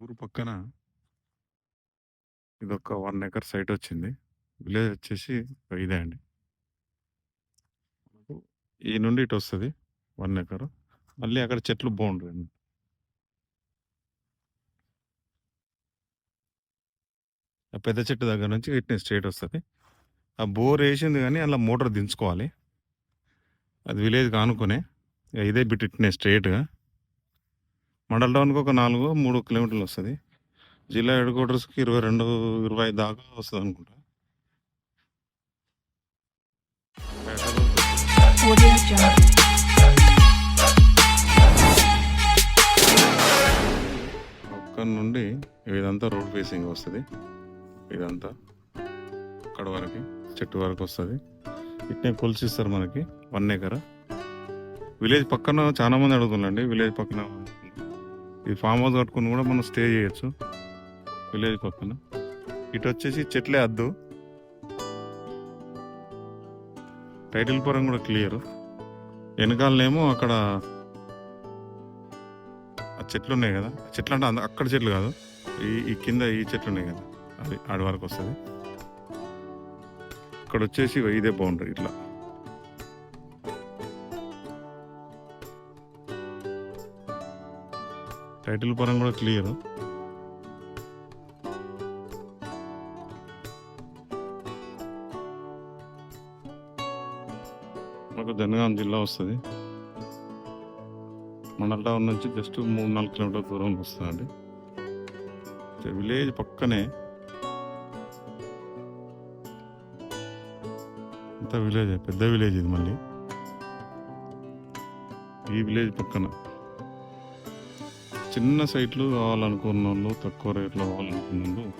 ఊరు పక్కన ఇది ఒక వన్ ఎకర్ సైట్ వచ్చింది. విలేజ్ వచ్చేసి ఇదే అండి. ఈ నుండి ఇటు వస్తుంది వన్ ఎకర్ మళ్ళీ అక్కడ చెట్లు బాగుంటుంది ఆ పెద్ద చెట్టు దగ్గర నుంచి ఇట్నే స్ట్రేట్ వస్తుంది. ఆ బోర్ వేసింది కానీ అలా మోటార్ దించుకోవాలి. అది విలేజ్ కానుకునే ఇదే బిట్ ఇట్నే స్ట్రేట్గా. మండల్ టౌన్కి ఒక నాలుగు మూడు కిలోమీటర్లు వస్తుంది. జిల్లా హెడ్ క్వార్టర్స్కి ఇరవై రెండు ఇరవై ఐదు దాకా వస్తుంది అనుకుంటా. Audio అక్కడ నుండి ఇదంతా రోడ్ ఫేసింగ్ వస్తుంది. ఇదంతా అక్కడ వరకు చెట్టు వరకు వస్తుంది. ఇట్నే కొలిసిస్తారు మనకి వన్ ఎకర్. విలేజ్ పక్కన చాలా మంది అడుగుతున్నారండి విలేజ్ పక్కన ఈ ఫామ్ హౌస్ కట్టుకుని కూడా మనం స్టే చేయొచ్చు. విలేజ్ పక్కన. ఇటు వచ్చేసి చెట్లే అద్దు. టైటిల్ పరం కూడా క్లియర్. వెనకాలనేమో అక్కడ ఆ చెట్లు ఉన్నాయి కదా. చెట్లు అంటే అక్కడ చెట్లు కాదు. ఈ ఈ కింద ఈ చెట్లు ఉన్నాయి కదా. అది ఆడి వరకు వస్తుంది. ఇక్కడ వచ్చేసి ఇదే బౌండరీ ఇట్లా. టైటిల్ పరం కూడా క్లియర్. మాకు జనగాం జిల్లా వస్తుంది. మండల టౌన్ నుంచి జస్ట్ మూడు నాలుగు కిలోమీటర్ల దూరంలో వస్తుందండి. విలేజ్ పక్కనే అంత విలేజ్ పెద్ద విలేజ్ ఇది మళ్ళీ. ఈ విలేజ్ పక్కన. చిన్న సైట్లు కావాలనుకున్న వాళ్ళు తక్కువ రేట్లో కావాలనుకున్న వాళ్ళు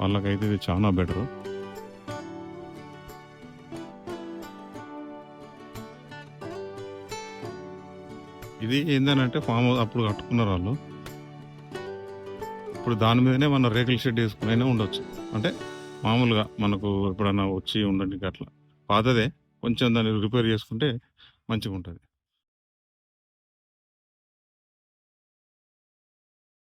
వాళ్ళకైతే ఇది చాలా బెటర్. ఇది ఏంటంటే ఫామ్ అప్పుడు కట్టుకున్నారు వాళ్ళు ఇప్పుడు దాని మీదనే మన రేకుల షెడ్ వేసుకుని ఉండొచ్చు. అంటే మామూలుగా మనకు ఎప్పుడైనా వచ్చి ఉండడానికి అట్లా పాతదే. కొంచెం దాన్ని రిపేర్ చేసుకుంటే మంచిగా ఉంటుంది